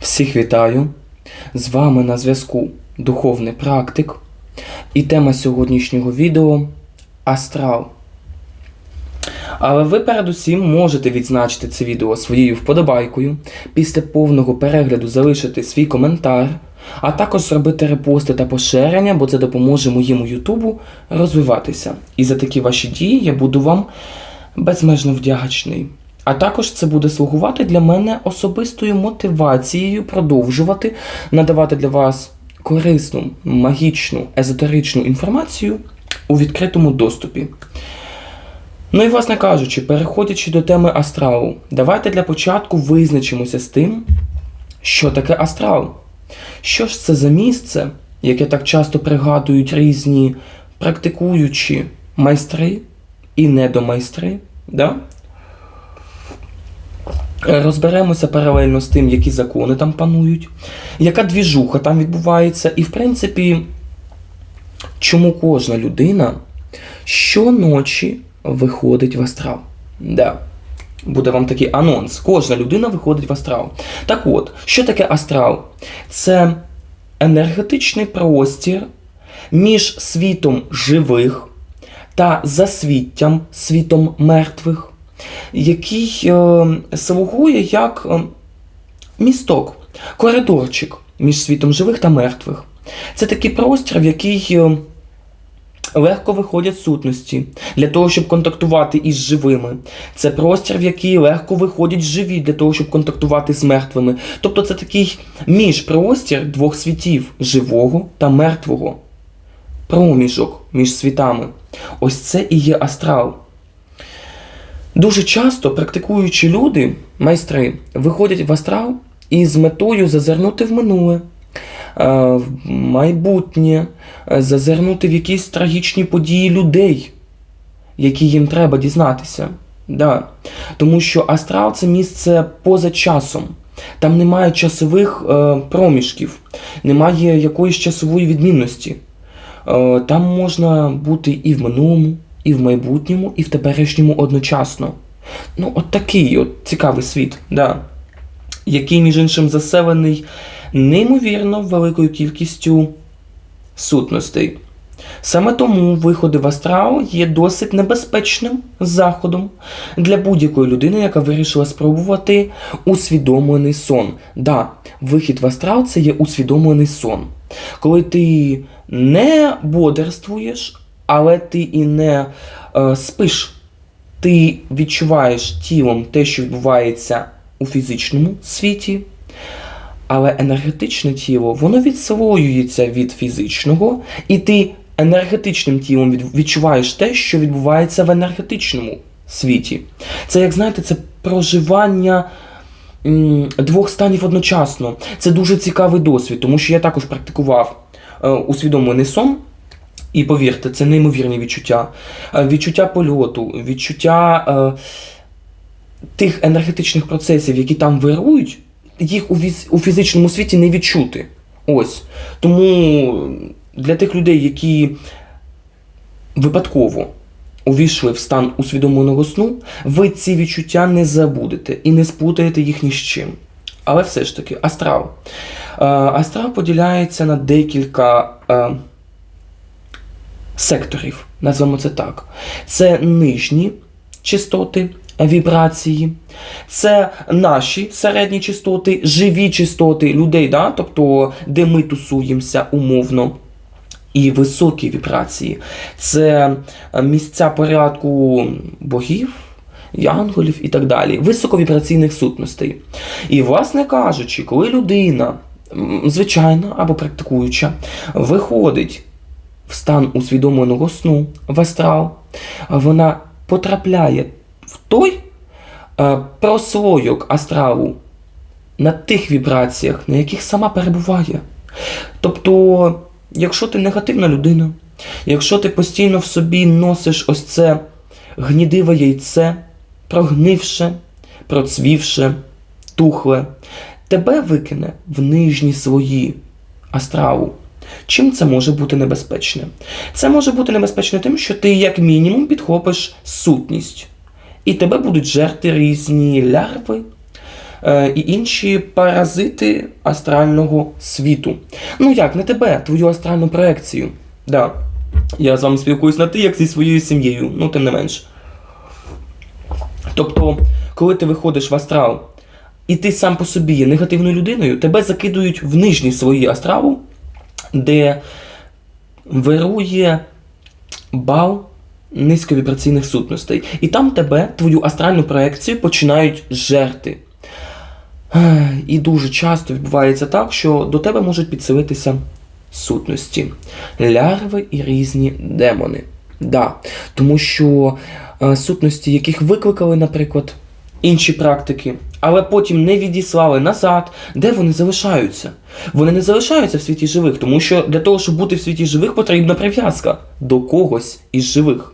Всіх вітаю! З вами на зв'язку Духовний практик. І тема сьогоднішнього відео Астрал. Але ви передусім можете відзначити це відео своєю вподобайкою, після повного перегляду залишити свій коментар, а також зробити репости та поширення, бо це допоможе моєму Ютубу розвиватися. І за такі ваші дії я буду вам безмежно вдячний. А також це буде слугувати для мене особистою мотивацією продовжувати надавати для вас корисну, магічну, езотеричну інформацію у відкритому доступі. Ну і, власне кажучи, переходячи до теми астралу, давайте для початку визначимося з тим, що таке астрал. Що ж це за місце, яке так часто пригадують різні практикуючі майстри і недомайстри, да? Розберемося паралельно з тим, які закони там панують, яка двіжуха там відбувається, і, в принципі, чому кожна людина щоночі виходить в астрал. Да. Буде вам такий анонс. Кожна людина виходить в астрал. Так от, що таке астрал? Це енергетичний простір між світом живих та засвіттям світом мертвих який е, слугує як е, місток, коридорчик між світом живих та мертвих. Це такий простір, в який е, легко виходять сутності для того, щоб контактувати із живими. Це простір, в який легко виходять живі для того, щоб контактувати з мертвими. Тобто це такий міжпростір двох світів живого та мертвого. Проміжок між світами. Ось це і є астрал. Дуже часто практикуючі люди, майстри, виходять в астрал із метою зазирнути в минуле, е, в майбутнє, е, зазирнути в якісь трагічні події людей, які їм треба дізнатися. Да. Тому що астрал це місце поза часом. Там немає часових е, проміжків, немає якоїсь часової відмінності. Е, там можна бути і в минулому, і в майбутньому, і в теперішньому одночасно. Ну, от такий от цікавий світ, да. який, між іншим, заселений неймовірно великою кількістю сутностей. Саме тому виходи в астрал є досить небезпечним заходом для будь-якої людини, яка вирішила спробувати усвідомлений сон. Да, вихід в астрал це є усвідомлений сон. Коли ти не бодрствуєш, але ти і не е, спиш. Ти відчуваєш тілом те, що відбувається у фізичному світі, але енергетичне тіло воно відслоюється від фізичного, і ти енергетичним тілом відчуваєш те, що відбувається в енергетичному світі. Це, як знаєте, це проживання двох станів одночасно. Це дуже цікавий досвід, тому що я також практикував е, усвідомлений сон. І повірте, це неймовірні відчуття. Е, відчуття польоту, відчуття е, тих енергетичних процесів, які там вирують, їх у, віз, у фізичному світі не відчути. Ось. Тому для тих людей, які випадково увійшли в стан усвідомленого сну, ви ці відчуття не забудете і не спутаєте їх ні з чим. Але все ж таки, астрал. Е, астрал поділяється на декілька. Е, секторів, назвемо це так. Це нижні частоти вібрації, це наші середні частоти, живі частоти людей, да? тобто де ми тусуємося умовно. І високі вібрації. Це місця порядку богів, янголів і так далі, високовібраційних сутностей. І, власне кажучи, коли людина, звичайна або практикуюча, виходить в стан усвідомленого сну, в астрал, вона потрапляє в той е, прослойок астралу на тих вібраціях, на яких сама перебуває. Тобто, якщо ти негативна людина, якщо ти постійно в собі носиш ось це гнідиве яйце, прогнивше, процвівше, тухле, тебе викине в нижні свої астралу. Чим це може бути небезпечне? Це може бути небезпечне тим, що ти, як мінімум, підхопиш сутність. І тебе будуть жерти різні лярви, е, і інші паразити астрального світу. Ну як, не тебе, твою астральну проекцію. Да. Я з вами спілкуюсь на ти, як зі своєю сім'єю, ну тим не менш. Тобто, коли ти виходиш в астрал, і ти сам по собі є негативною людиною, тебе закидують в нижній свої астралу, де вирує бал низьковібраційних сутностей. І там тебе, твою астральну проекцію, починають жерти. І дуже часто відбувається так, що до тебе можуть підселитися сутності, лярви і різні демони. Да. Тому що е, сутності, яких викликали, наприклад, інші практики, але потім не відіслали назад, де вони залишаються? Вони не залишаються в світі живих, тому що для того, щоб бути в світі живих, потрібна прив'язка до когось із живих.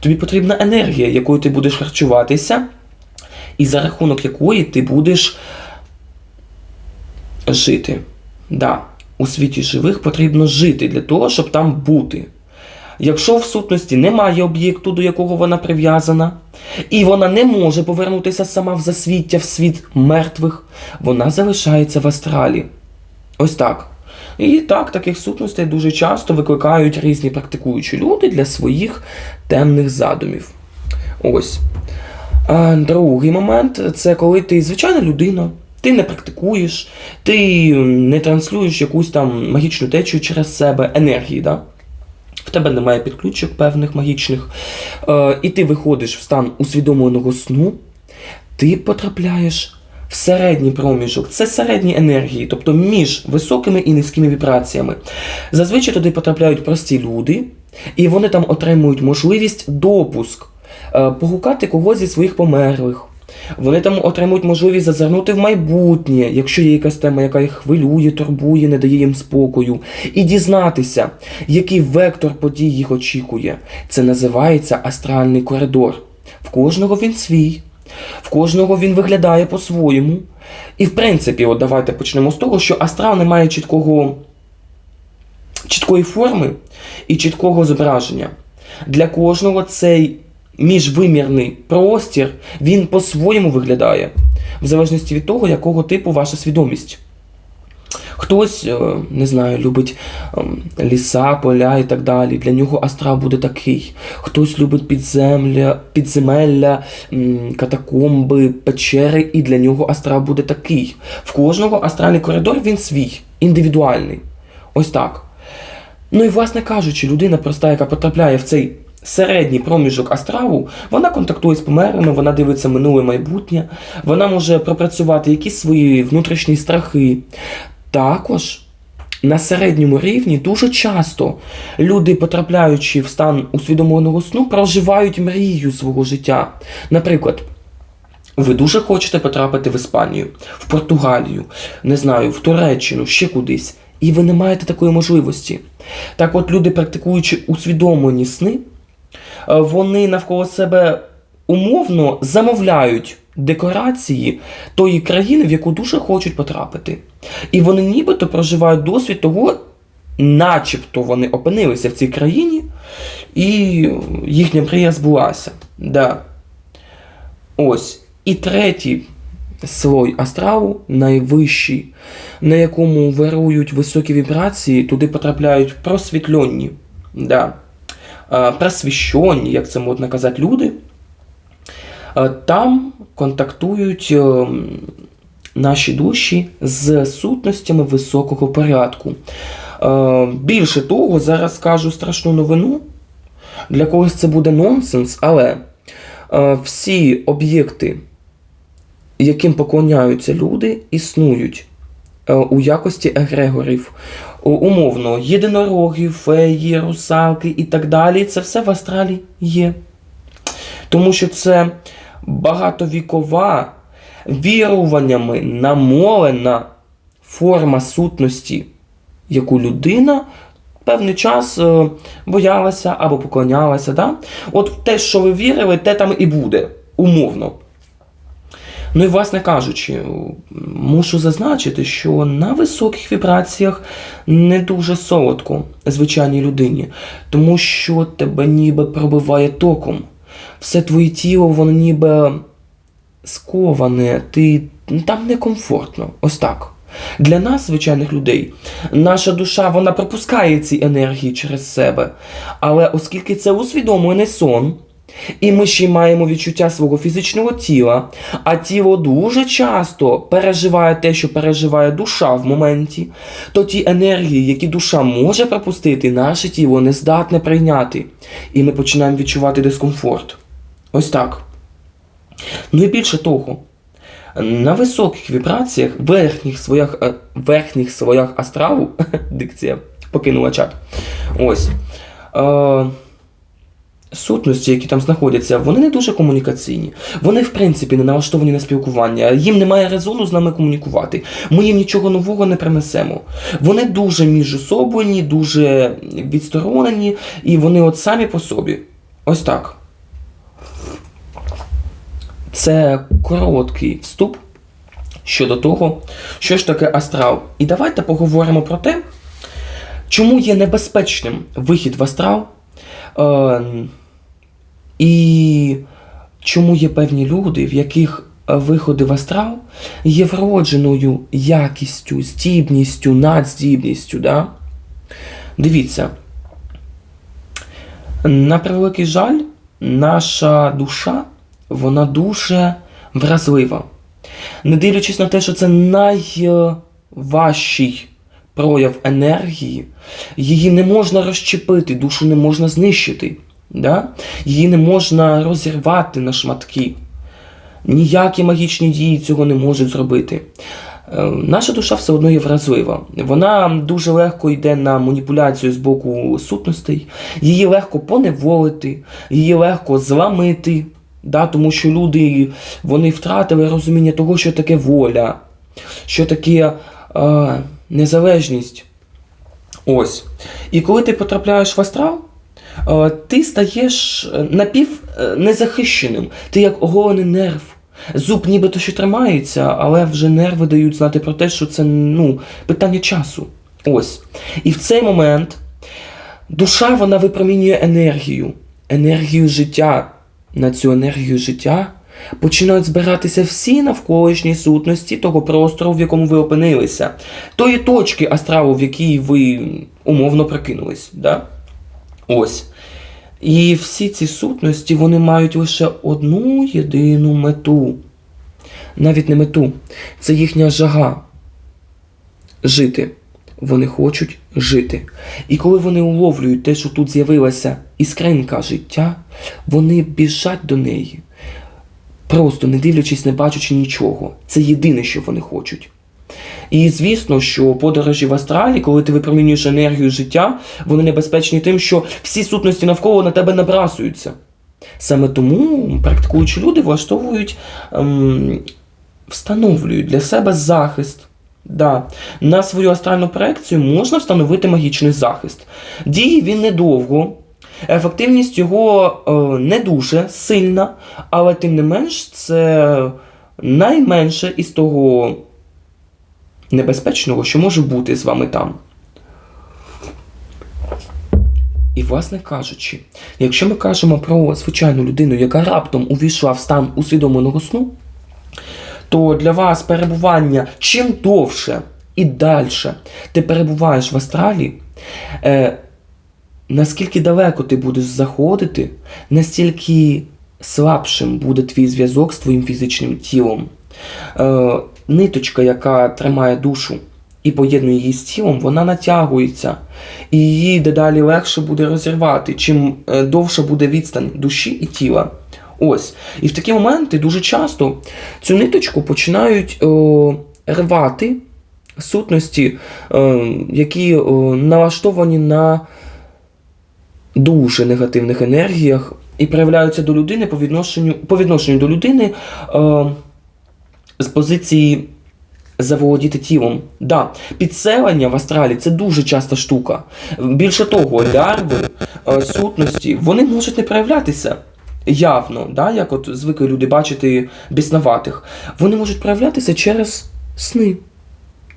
Тобі потрібна енергія, якою ти будеш харчуватися, і за рахунок якої ти будеш жити. Да, у світі живих потрібно жити для того, щоб там бути. Якщо в сутності немає об'єкту, до якого вона прив'язана, і вона не може повернутися сама в засвіття, в світ мертвих, вона залишається в астралі. Ось так. І так, таких сутностей дуже часто викликають різні практикуючі люди для своїх темних задумів. Ось. Другий момент це коли ти звичайна людина, ти не практикуєш, ти не транслюєш якусь там магічну течію через себе енергії. Да? В тебе немає підключок певних магічних, е, і ти виходиш в стан усвідомленого сну, ти потрапляєш в середній проміжок. Це середні енергії, тобто між високими і низькими вібраціями. Зазвичай туди потрапляють прості люди, і вони там отримують можливість допуск, е, погукати когось зі своїх померлих. Вони там отримують можливість зазирнути в майбутнє, якщо є якась тема, яка їх хвилює, турбує, не дає їм спокою, і дізнатися, який вектор подій їх очікує. Це називається астральний коридор. В кожного він свій, в кожного він виглядає по-своєму. І в принципі, от давайте почнемо з того, що астрал не має чіткого, чіткої форми і чіткого зображення. Для кожного цей міжвимірний простір, він по-своєму виглядає, в залежності від того, якого типу ваша свідомість. Хтось, е, не знаю, любить ем, ліса, поля і так далі. Для нього астрал буде такий. Хтось любить підземля, підземелля, катакомби, печери, і для нього астрал буде такий. В кожного астральний коридор він свій, індивідуальний. Ось так. Ну і, власне кажучи, людина проста, яка потрапляє в цей середній проміжок астралу, вона контактує з померлими, вона дивиться минуле майбутнє, вона може пропрацювати якісь свої внутрішні страхи. Також на середньому рівні дуже часто люди, потрапляючи в стан усвідомленого сну, проживають мрію свого життя. Наприклад, ви дуже хочете потрапити в Іспанію, в Португалію, не знаю, в Туреччину, ще кудись, і ви не маєте такої можливості. Так от люди, практикуючи усвідомлені сни, вони навколо себе умовно замовляють декорації тої країни, в яку дуже хочуть потрапити. І вони нібито проживають досвід того, начебто вони опинилися в цій країні, і їхня мрія збулася. Да. Ось. І третій слой астралу, найвищий, на якому вирують високі вібрації, туди потрапляють просвітльонні, да. А, просвіщені, як це можна казати, люди. Там контактують е, наші душі з сутностями високого порядку. Е, Більше того, зараз скажу страшну новину. Для когось це буде нонсенс, але е, всі об'єкти, яким поклоняються люди, існують е, у якості егрегорів. Умовно, єдинороги, феї, русалки і так далі. Це все в астралі є. Тому що це багатовікова, віруваннями намолена форма сутності, яку людина певний час е, боялася або поклонялася. Да? От те, що ви вірили, те там і буде, умовно. Ну і, власне кажучи, мушу зазначити, що на високих вібраціях не дуже солодко звичайній людині, тому що тебе ніби пробиває током. Все твоє тіло, воно ніби сковане, ти там некомфортно. Ось так. Для нас, звичайних людей, наша душа вона пропускає ці енергії через себе. Але оскільки це усвідомлений сон, і ми ще й маємо відчуття свого фізичного тіла, а тіло дуже часто переживає те, що переживає душа в моменті, то ті енергії, які душа може пропустити, наше тіло не здатне прийняти. І ми починаємо відчувати дискомфорт. Ось так. Ну і більше того, на високих вібраціях, верхніх своїх, е, верхніх слоях астралу, дикція покинула чат. Ось. Е, сутності, які там знаходяться, вони не дуже комунікаційні. Вони, в принципі, не налаштовані на спілкування. Їм немає резону з нами комунікувати. Ми їм нічого нового не принесемо. Вони дуже міжособлені, дуже відсторонені, і вони от самі по собі. Ось так. Це короткий вступ щодо того, що ж таке астрал. І давайте поговоримо про те, чому є небезпечним вихід в астрал. Е, і чому є певні люди, в яких е, виходи в астрал є вродженою якістю, здібністю, надздібністю. Да? Дивіться, на превеликий жаль, наша душа вона дуже вразлива. Не дивлячись на те, що це найважчий прояв енергії, її не можна розчепити, душу не можна знищити. Да? Її не можна розірвати на шматки. Ніякі магічні дії цього не можуть зробити. Е, Наша душа все одно є вразлива. Вона дуже легко йде на маніпуляцію з боку сутностей, її легко поневолити, її легко зламити, да? тому що люди вони втратили розуміння того, що таке воля, що таке е, незалежність. Ось. І коли ти потрапляєш в астрал, ти стаєш е, напів е, незахищеним. Ти як оголений нерв. Зуб нібито що тримається, але вже нерви дають знати про те, що це ну, питання часу. Ось. І в цей момент душа вона випромінює енергію, енергію життя. На цю енергію життя починають збиратися всі навколишні сутності того простору, в якому ви опинилися, тої точки астралу, в якій ви умовно прокинулись. Да? Ось. І всі ці сутності вони мають лише одну єдину мету. Навіть не мету, це їхня жага жити. Вони хочуть жити. І коли вони уловлюють те, що тут з'явилася іскринка життя, вони біжать до неї, просто не дивлячись, не бачачи нічого. Це єдине, що вони хочуть. І звісно, що подорожі в астралі, коли ти випромінюєш енергію життя, вони небезпечні тим, що всі сутності навколо на тебе набрасуються. Саме тому практикуючі люди влаштовують, ем, встановлюють для себе захист. Да. На свою астральну проекцію можна встановити магічний захист. Діє він недовго, ефективність його е, не дуже сильна, але тим не менш це найменше із того небезпечного, що може бути з вами там. І, власне кажучи, якщо ми кажемо про звичайну людину, яка раптом увійшла в стан усвідомленого сну, то для вас перебування чим довше і далі ти перебуваєш в астралі, е, наскільки далеко ти будеш заходити, настільки слабшим буде твій зв'язок з твоїм фізичним тілом. Е, ниточка, яка тримає душу і поєднує її з тілом, вона натягується. І її дедалі легше буде розірвати, чим е, довша буде відстань душі і тіла. Ось. І в такі моменти дуже часто цю ниточку починають о, рвати сутності, е, які о, налаштовані на дуже негативних енергіях і проявляються до людини по відношенню, по відношенню до людини е, з позиції заволодіти тілом. Да, підселення в астралі це дуже часта штука. Більше того, лярви, е, сутності, вони можуть не проявлятися явно, да, як от звикли люди бачити біснуватих. Вони можуть проявлятися через сни.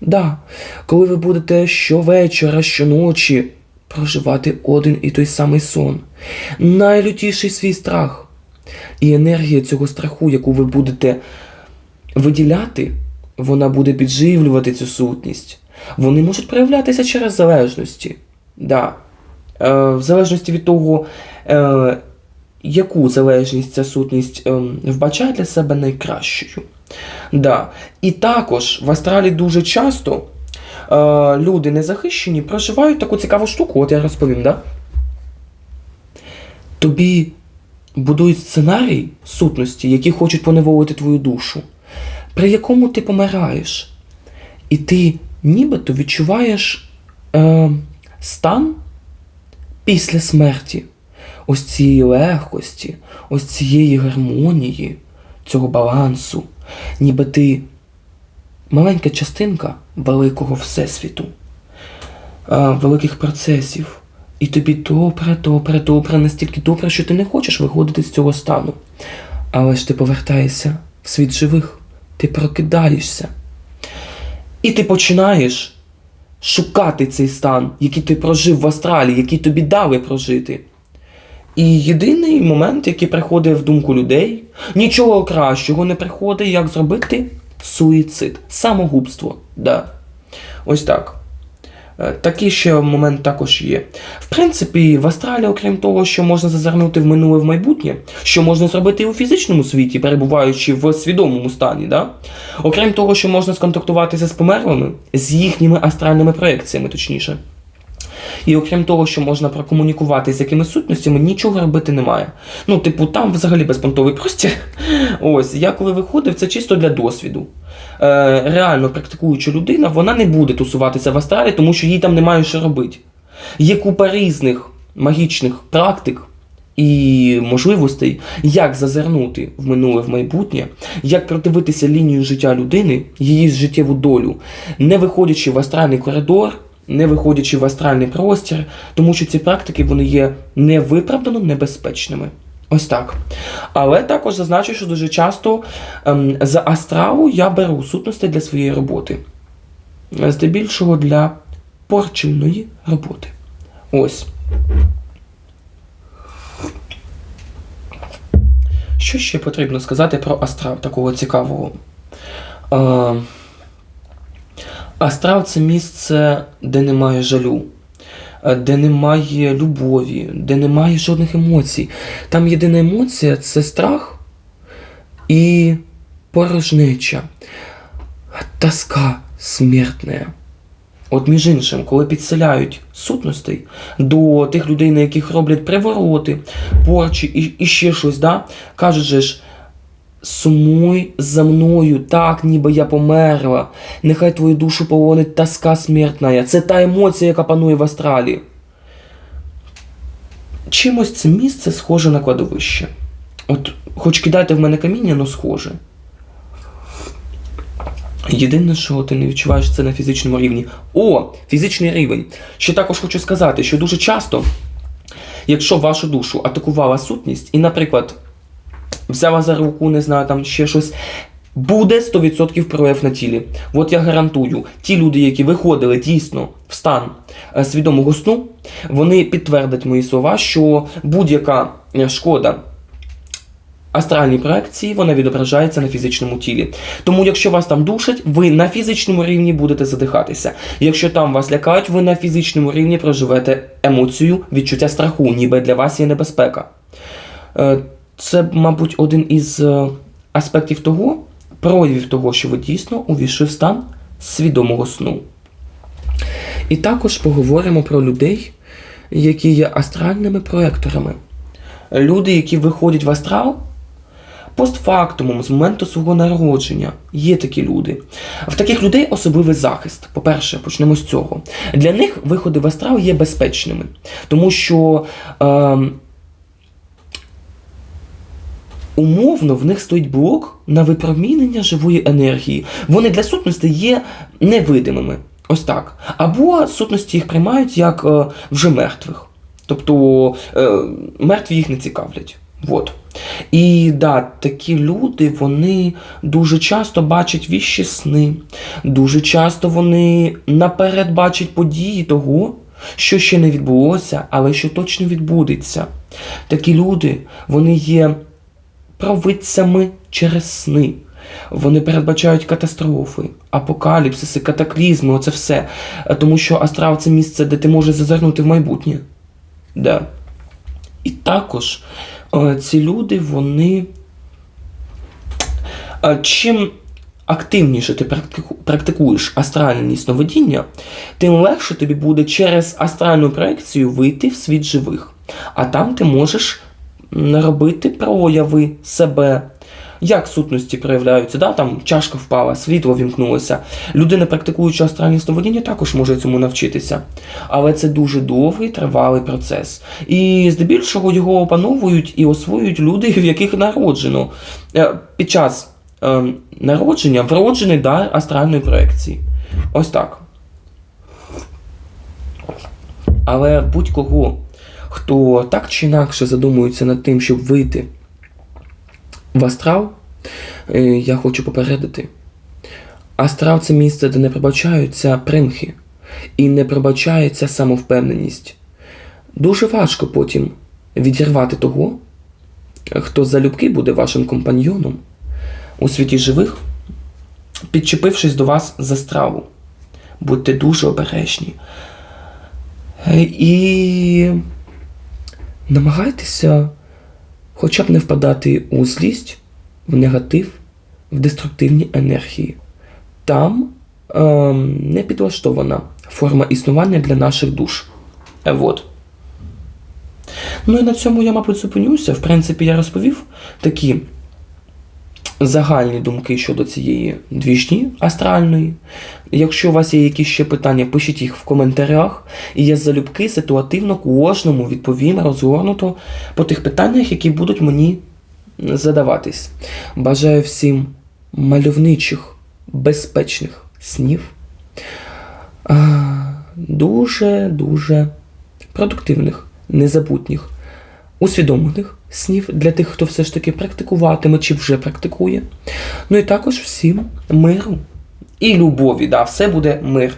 Да. Коли ви будете щовечора, щоночі проживати один і той самий сон, найлютіший свій страх. І енергія цього страху, яку ви будете виділяти, вона буде підживлювати цю сутність. Вони можуть проявлятися через залежності. Да. Е, в залежності від того, е, яку залежність ця сутність е, вбачає для себе найкращою. Да. І також в астралі дуже часто е, люди незахищені проживають таку цікаву штуку, от я розповім, да? Тобі будують сценарій сутності, які хочуть поневолити твою душу, при якому ти помираєш. І ти нібито відчуваєш е, стан після смерті. Ось цієї легкості, ось цієї гармонії, цього балансу, ніби ти маленька частинка великого всесвіту, е, великих процесів. І тобі добре, добре, добре, настільки добре, що ти не хочеш виходити з цього стану. Але ж ти повертаєшся в світ живих, ти прокидаєшся. І ти починаєш шукати цей стан, який ти прожив в астралі, який тобі дали прожити. І єдиний момент, який приходить в думку людей, нічого кращого не приходить, як зробити суїцид, самогубство. Да. Ось так. Е, Такий ще момент також є. В принципі, в Астралі, окрім того, що можна зазирнути в минуле в майбутнє, що можна зробити і у фізичному світі, перебуваючи в свідомому стані, да? окрім того, що можна сконтактуватися з померлими, з їхніми астральними проекціями, точніше. І окрім того, що можна прокомунікувати з якимись сутностями, нічого робити немає. Ну, типу, там взагалі безпонтовий простір. Ось, я коли виходив, це чисто для досвіду. Е, реально практикуюча людина, вона не буде тусуватися в астралі, тому що їй там немає що робити. Є купа різних магічних практик. І можливостей, як зазирнути в минуле в майбутнє, як продивитися лінію життя людини, її життєву долю, не виходячи в астральний коридор, не виходячи в астральний простір, тому що ці практики вони є невиправдано небезпечними. Ось так. Але також зазначу, що дуже часто ем, за астралу я беру сутності для своєї роботи. Здебільшого для порчільної роботи. Ось. Що ще потрібно сказати про астрал такого цікавого? Е, астрал це місце, де немає жалю, е, де немає любові, де немає жодних емоцій. Там єдина емоція це страх і порожнеча, тоска смертна. От між іншим, коли підселяють сутностей до тих людей, на яких роблять привороти, порчі і, і ще щось, да? кажуть же ж, сумуй за мною, так, ніби я померла. Нехай твою душу полонить тоска смертна. Це та емоція, яка панує в астралі. Чимось це місце схоже на кладовище. От, хоч кидайте в мене каміння, але схоже. Єдине, що ти не відчуваєш це на фізичному рівні. О, фізичний рівень. Ще також хочу сказати, що дуже часто, якщо вашу душу атакувала сутність, і, наприклад, взяла за руку, не знаю, там ще щось. Буде 100% прояв на тілі. От я гарантую, ті люди, які виходили дійсно в стан е, свідомого сну, вони підтвердять мої слова, що будь-яка е, шкода астральній проекції вона відображається на фізичному тілі. Тому, якщо вас там душать, ви на фізичному рівні будете задихатися. Якщо там вас лякають, ви на фізичному рівні проживете емоцію, відчуття страху, ніби для вас є небезпека. Це, мабуть, один із е, аспектів того, проявів того, що ви дійсно увійшли в стан свідомого сну. І також поговоримо про людей, які є астральними проекторами. Люди, які виходять в астрал постфактумом, з моменту свого народження. Є такі люди. В таких людей особливий захист. По-перше, почнемо з цього. Для них виходи в астрал є безпечними, тому що. Е, Умовно, в них стоїть блок на випромінення живої енергії. Вони для сутності є невидимими. Ось так. Або сутності їх приймають як е, вже мертвих. Тобто е, мертві їх не цікавлять. Вот. І да, такі люди вони дуже часто бачать віщі сни, дуже часто вони наперед бачать події того, що ще не відбулося, але що точно відбудеться. Такі люди вони є провидцями через сни. Вони передбачають катастрофи, апокаліпсиси, катаклізми, оце все. Е, Тому що астрал це місце, де ти можеш зазирнути в майбутнє. Да. І також е, ці люди, вони. е, Чим активніше ти практикуєш астральні сновидіння, тим легше тобі буде через астральну проекцію вийти в світ живих. А там ти можеш робити прояви себе. Як сутності проявляються, да? там чашка впала, світло вімкнулося. Людина, практикуючи астральні сновидіння, також може цьому навчитися. Але це дуже довгий тривалий процес. І здебільшого його опановують і освоюють люди, в яких народжено. Е, Під час е, народження вроджений дар астральної проекції. Ось так. Але будь-кого, хто так чи інакше задумується над тим, щоб вийти в астрал, е, я хочу попередити. Астрал це місце, де не пробачаються примхи і не пробачається самовпевненість. Дуже важко потім відірвати того, хто залюбки буде вашим компаньйоном у світі живих, підчепившись до вас за страву. Будьте дуже обережні. Е, І намагайтеся хоча б не впадати у злість, в негатив, в деструктивні енергії. Там ем, не підлаштована форма існування для наших душ. Е, вот. Ну і на цьому я, мабуть, зупинюся. В принципі, я розповів такі загальні думки щодо цієї двіжні астральної. Якщо у вас є якісь ще питання, пишіть їх в коментарях, і я залюбки ситуативно кожному відповім розгорнуто по тих питаннях, які будуть мені задаватись. Бажаю всім мальовничих, безпечних снів. Дуже-дуже продуктивних, незабутніх, усвідомлених снів для тих, хто все ж таки практикуватиме чи вже практикує. Ну і також всім миру і любові. Да, все буде мир.